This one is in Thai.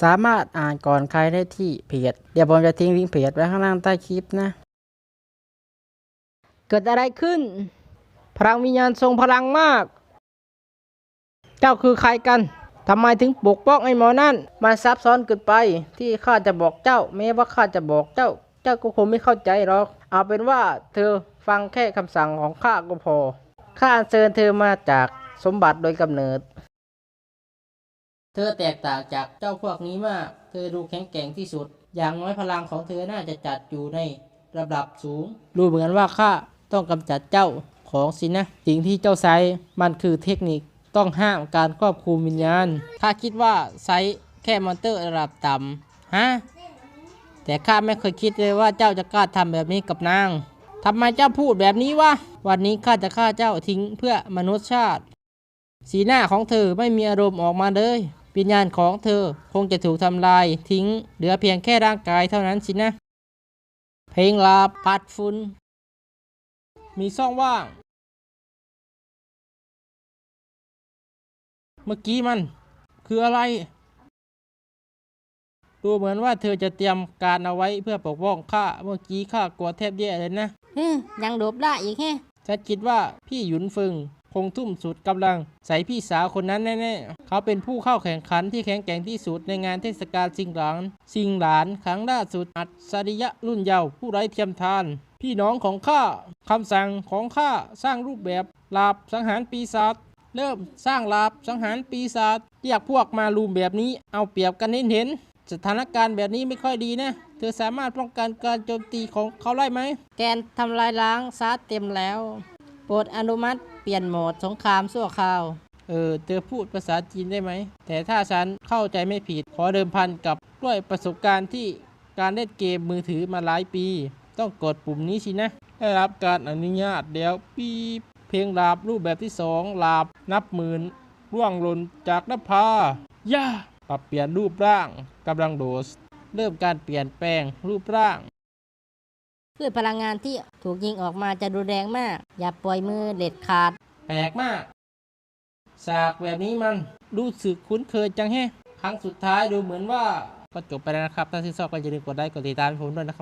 สามารถอ่านก่อนใครได้ที่เพจเดี๋ยวผมจะทิ้งลิงก์เพจไว้ข้างล่างใต้คลิปนะ เกิดอะไรขึ้น พลังวิญญาณทรงพลังมาก เจ้าคือใครกันทำไมถึงปกป้องไอ้หมอนั่นมันซับซ้อนเกินไป ที่ข้าจะบอกเจ้า แม้ว่าข้าจะบอกเจ้า เจ้าก็คงไม่เข้าใจหรอก เอาเป็นว่าเธอฟังแค่คำสั่งของข้าก็พอข้าเชิญเธอมาจากสมบัติโดยกำเนิด เธอแตกต่างจากเจ้าพวกนี้มาก เธอดูแข็งแกร่งที่สุด อย่างน้อยพลังของเธอน่าจะจัดอยู่ในระดับสูง ดูเหมือนว่าข้าต้องกำจัดเจ้าของสินะ สิ่งที่เจ้าใช้มันคือเทคนิค ต้องห้ามการควบคุมวิญญาณถ้าคิดว่าใช้แค่มอนเตอร์ระดับต่ำฮะ แต่ข้าไม่เคยคิดเลยว่าเจ้าจะกล้าทำแบบนี้กับนางทำไมเจ้าพูดแบบนี้วะ วันนี้ข้าจะฆ่าเจ้าทิ้งเพื่อมนุษยชาติ สีหน้าของเธอไม่มีอารมณ์ออกมาเลย วิญญาณของเธอคงจะถูกทำลายทิ้ง เหลือเพียงแค่ร่างกายเท่านั้นสินะ เพลงลาปัดฟุนมีช่องว่าง เมื่อกี้มัน คืออะไร ดูเหมือนว่าเธอจะเตรียมการเอาไว้เพื่อปกป้องข้า เมื่อกี้ข้ากลัวแทบแย่เลยนะฮึยังโดบได้อีกแฮะฉันคิดว่าพี่หยุนฟึง คงทุ่มสุดกำลัง ใส่พี่สาวคนนั้นแน่ๆ เขาเป็นผู้เข้าแข่งขันที่แข็งแกร่งที่สุดในงานเทศกาลสิงหลานสิงหลานครั้งล่าสุดอัจฉริยะรุ่นเยาว์ผู้ไร้เทียมทาน พี่น้องของข้าคำสั่งของข้าสร้างรูปแบบลาบสังหารปีศาจเริ่มสร้างลาบสังหารปีศาจเรียกพวกมาลุมแบบนี้เอาเปรียบกันเห็นเห็นสถานการณ์แบบนี้ไม่ค่อยดีนะ เธอสามารถป้องกันการโจมตีของเขาได้ไหม แกนทำลายล้างซาร์เต็มแล้ว โปรดอนุมัติเปลี่ยนโหมดสงครามชั่วคราวเออเธอพูดภาษาจีนได้ไหม แต่ถ้าฉันเข้าใจไม่ผิด ขอเดิมพันกับด้วยประสบการณ์ที่การเล่นเกมมือถือมาหลายปี ต้องกดปุ่มนี้สินะ ได้รับการอนุญาตเดี๋ยวปีเพลงลาบรูปแบบที่สองลาบนับหมื่นร่วงหล่นจากนภาย่าปรับเปลี่ยนรูปร่างกำลังโดส เริ่มการเปลี่ยนแปลงรูปร่าง พืชพลังงานที่ถูกยิงออกมาจะรุนแรงมาก อย่าปล่อยมือเด็ดขาด แปลกมากฉากแบบนี้มันรู้สึกคุ้นเคยจังแฮะครั้งสุดท้ายดูเหมือนว่าก็จบไปแล้วนะครับ ถ้าชื่นชอบก็อย่าลืมกดไลค์กดติดตามให้ผมด้วยนะครับ